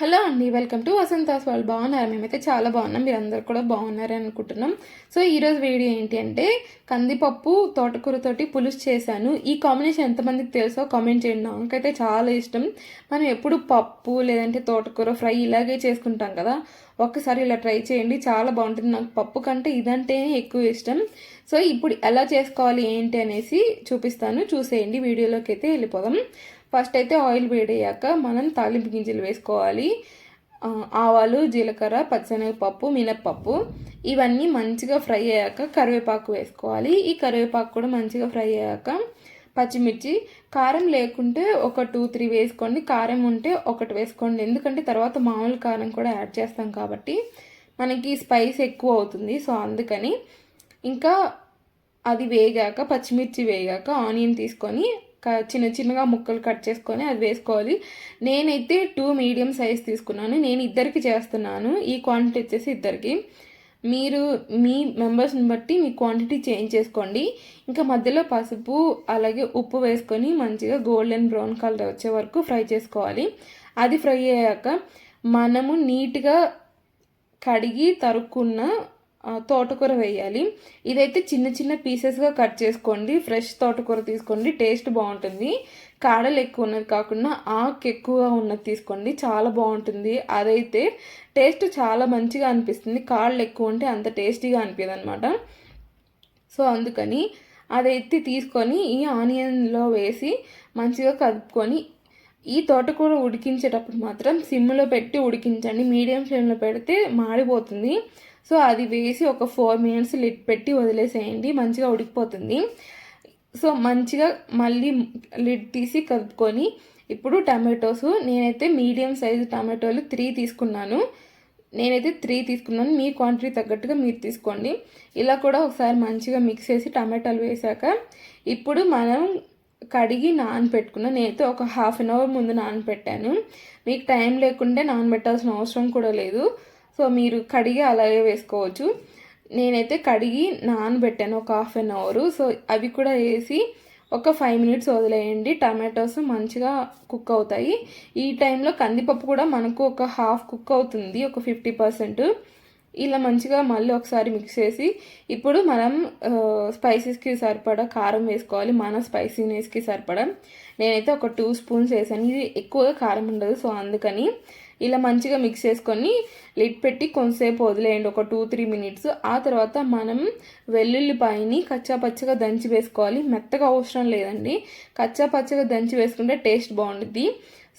Hello అండి welcome to Vasantha's వాళ్ళు బాగున్నారు? మేమైతే చాలా బాగున్నాం మీరు అందరు కూడా బాగున్నారని అనుకుంటున్నాం. సో ఈరోజు వీడియో ఏంటి అంటే కందిపప్పు తోటకూరతోటి పులుసు చేశాను. ఈ కాంబినేషన్ ఎంతమందికి తెలుసో కామెంట్ చేయండి. నాకైతే చాలా ఇష్టం. మనం ఎప్పుడు పప్పు లేదంటే తోటకూర ఫ్రై ఇలాగే చేసుకుంటాం కదా. ఒక్కసారి ఇలా ట్రై చేయండి చాలా బాగుంటుంది. నాకు పప్పు కంటే ఇదంటేనే ఎక్కువ ఇష్టం. సో ఇప్పుడు ఎలా చేసుకోవాలి ఏంటి అనేసి చూపిస్తాను. చూసేయండి వీడియోలోకి అయితే వెళ్ళిపోదాం. ఫస్ట్ అయితే ఆయిల్ వేడయ్యాక మనం తాలింపు గింజలు వేసుకోవాలి. ఆవాలు జీలకర్ర పచ్చనగపప్పు మినప్పప్పు ఇవన్నీ మంచిగా ఫ్రై అయ్యాక కరివేపాకు వేసుకోవాలి. ఈ కరివేపాకు కూడా మంచిగా ఫ్రై అయ్యాక పచ్చిమిర్చి కారం లేకుంటే ఒక టూ త్రీ వేసుకోండి. కారం ఉంటే ఒకటి వేసుకోండి. ఎందుకంటే తర్వాత మామూలు కారం కూడా యాడ్ చేస్తాం కాబట్టి మనకి స్పైస్ ఎక్కువ అవుతుంది. సో అందుకని ఇంకా అది వేగాక పచ్చిమిర్చి వేగాక ఆనియన్ తీసుకొని చిన్న చిన్నగా ముక్కలు కట్ చేసుకొని అది వేసుకోవాలి. నేనైతే టూ మీడియం సైజ్ తీసుకున్నాను. నేను ఇద్దరికి చేస్తున్నాను. ఈ క్వాంటిటీ వచ్చేసి ఇద్దరికి. మీరు మీ మెంబర్స్ని బట్టి మీ క్వాంటిటీ చేంజ్ చేసుకోండి. ఇంకా మధ్యలో పసుపు అలాగే ఉప్పు వేసుకొని మంచిగా గోల్డెన్ బ్రౌన్ కలర్ వచ్చే వరకు ఫ్రై చేసుకోవాలి. అది ఫ్రై అయ్యాక మనము నీట్గా కడిగి తరుక్కున్న తోటకూర వేయాలి. ఇదైతే చిన్న చిన్న పీసెస్గా కట్ చేసుకోండి. ఫ్రెష్ తోటకూర తీసుకోండి. టేస్ట్ బాగుంటుంది. కాడలు ఎక్కువ ఉన్నది కాకుండా ఆకు ఎక్కువగా ఉన్నది తీసుకోండి. చాలా బాగుంటుంది. అదైతే టేస్ట్ చాలా మంచిగా అనిపిస్తుంది. కాళ్ళు ఎక్కువ ఉంటే అంత టేస్టీగా అనిపించదు అనమాట సో అందుకని అదైతే తీసుకొని ఈ ఆనియన్లో వేసి మంచిగా కలుపుకొని ఈ తోటకూర ఉడికించేటప్పుడు మాత్రం సిమ్లో పెట్టి ఉడికించండి. మీడియం ఫ్లేమ్లో పెడితే మాడిపోతుంది. సో అది వేసి ఒక ఫోర్ మినిట్స్ లిడ్ పెట్టి వదిలేసేయండి మంచిగా ఉడికిపోతుంది. సో మంచిగా మళ్ళీ లిడ్ తీసి కలుపుకొని ఇప్పుడు టమాటోస్ నేనైతే మీడియం సైజు టమాటోలు త్రీ తీసుకున్నాను. నేనైతే త్రీ తీసుకున్నాను మీ క్వాంటిటీ తగ్గట్టుగా మీరు తీసుకోండి. ఇలా కూడా ఒకసారి మంచిగా మిక్స్ చేసి టమాటాలు వేసాక ఇప్పుడు మనం కడిగి నానబెట్టుకున్నా నేనైతే ఒక హాఫ్ అన్ అవర్ ముందు నానబెట్టాను. మీకు టైం లేకుంటే నానబెట్టాల్సిన అవసరం కూడా లేదు. సో మీరు కడిగి అలాగే వేసుకోవచ్చు. నేనైతే కడిగి నానబెట్టాను ఒక హాఫ్ అన్ అవర్. సో అవి కూడా వేసి ఒక ఫైవ్ మినిట్స్ వదిలేయండి. టమాటోస్ మంచిగా కుక్ అవుతాయి. ఈ టైంలో కందిపప్పు కూడా మనకు ఒక హాఫ్ కుక్ అవుతుంది. ఒక ఫిఫ్టీ పర్సెంట్. ఇలా మంచిగా మళ్ళీ ఒకసారి మిక్స్ చేసి ఇప్పుడు మనం స్పైసెస్కి సరిపడా కారం వేసుకోవాలి. మన స్పైసీనెస్కి సరిపడా. నేనైతే ఒక టూ స్పూన్స్ వేసాను ఇది ఎక్కువగా కారం ఉండదు సో అందుకని ఇలా మంచిగా మిక్స్ చేసుకొని లిడ్ పెట్టి కొంతసేపు వదిలేయండి. ఒక టూ త్రీ మినిట్స్ ఆ తర్వాత మనం వెల్లుల్లిపాయని కచ్చా పచ్చగా దంచి వేసుకోవాలి. మెత్తగా అవసరం లేదండి. కచ్చా పచ్చగా దంచి వేసుకుంటే టేస్ట్ బాగుంటుంది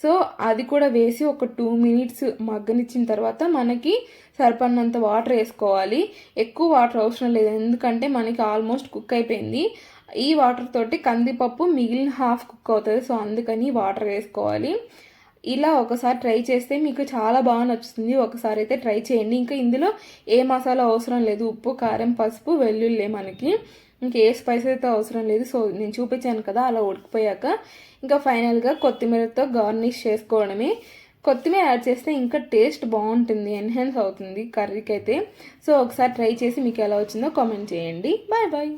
సో అది కూడా వేసి ఒక టూ మినిట్స్ మగ్గనిచ్చిన తర్వాత మనకి సరిపడినంత వాటర్ వేసుకోవాలి. ఎక్కువ వాటర్ అవసరం లేదు. ఎందుకంటే మనకి ఆల్మోస్ట్ కుక్ అయిపోయింది. ఈ వాటర్ తోటి కందిపప్పు మిగిలిన హాఫ్ కుక్ అవుతుంది. సో అందుకని వాటర్ వేసుకోవాలి. ఇలా ఒకసారి ట్రై చేస్తే మీకు చాలా బాగా నచ్చుతుంది. ఒకసారి అయితే ట్రై చేయండి. ఇంకా ఇందులో ఏ మసాలా అవసరం లేదు. ఉప్పు కారం పసుపు వెల్లుల్లి మనకి. ఇంకా ఏ స్పైస్ అయితే అవసరం లేదు. సో నేను చూపించాను కదా అలా ఉడికిపోయాక ఇంకా ఫైనల్గా కొత్తిమీరతో గార్నిష్ చేసుకోవడమే. కొత్తిమీర యాడ్ చేస్తే ఇంకా టేస్ట్ బాగుంటుంది ఎన్హాన్స్ అవుతుంది కర్రీకి అయితే సో ఒకసారి ట్రై చేసి మీకు ఎలా వచ్చిందో కామెంట్ చేయండి. Bye bye.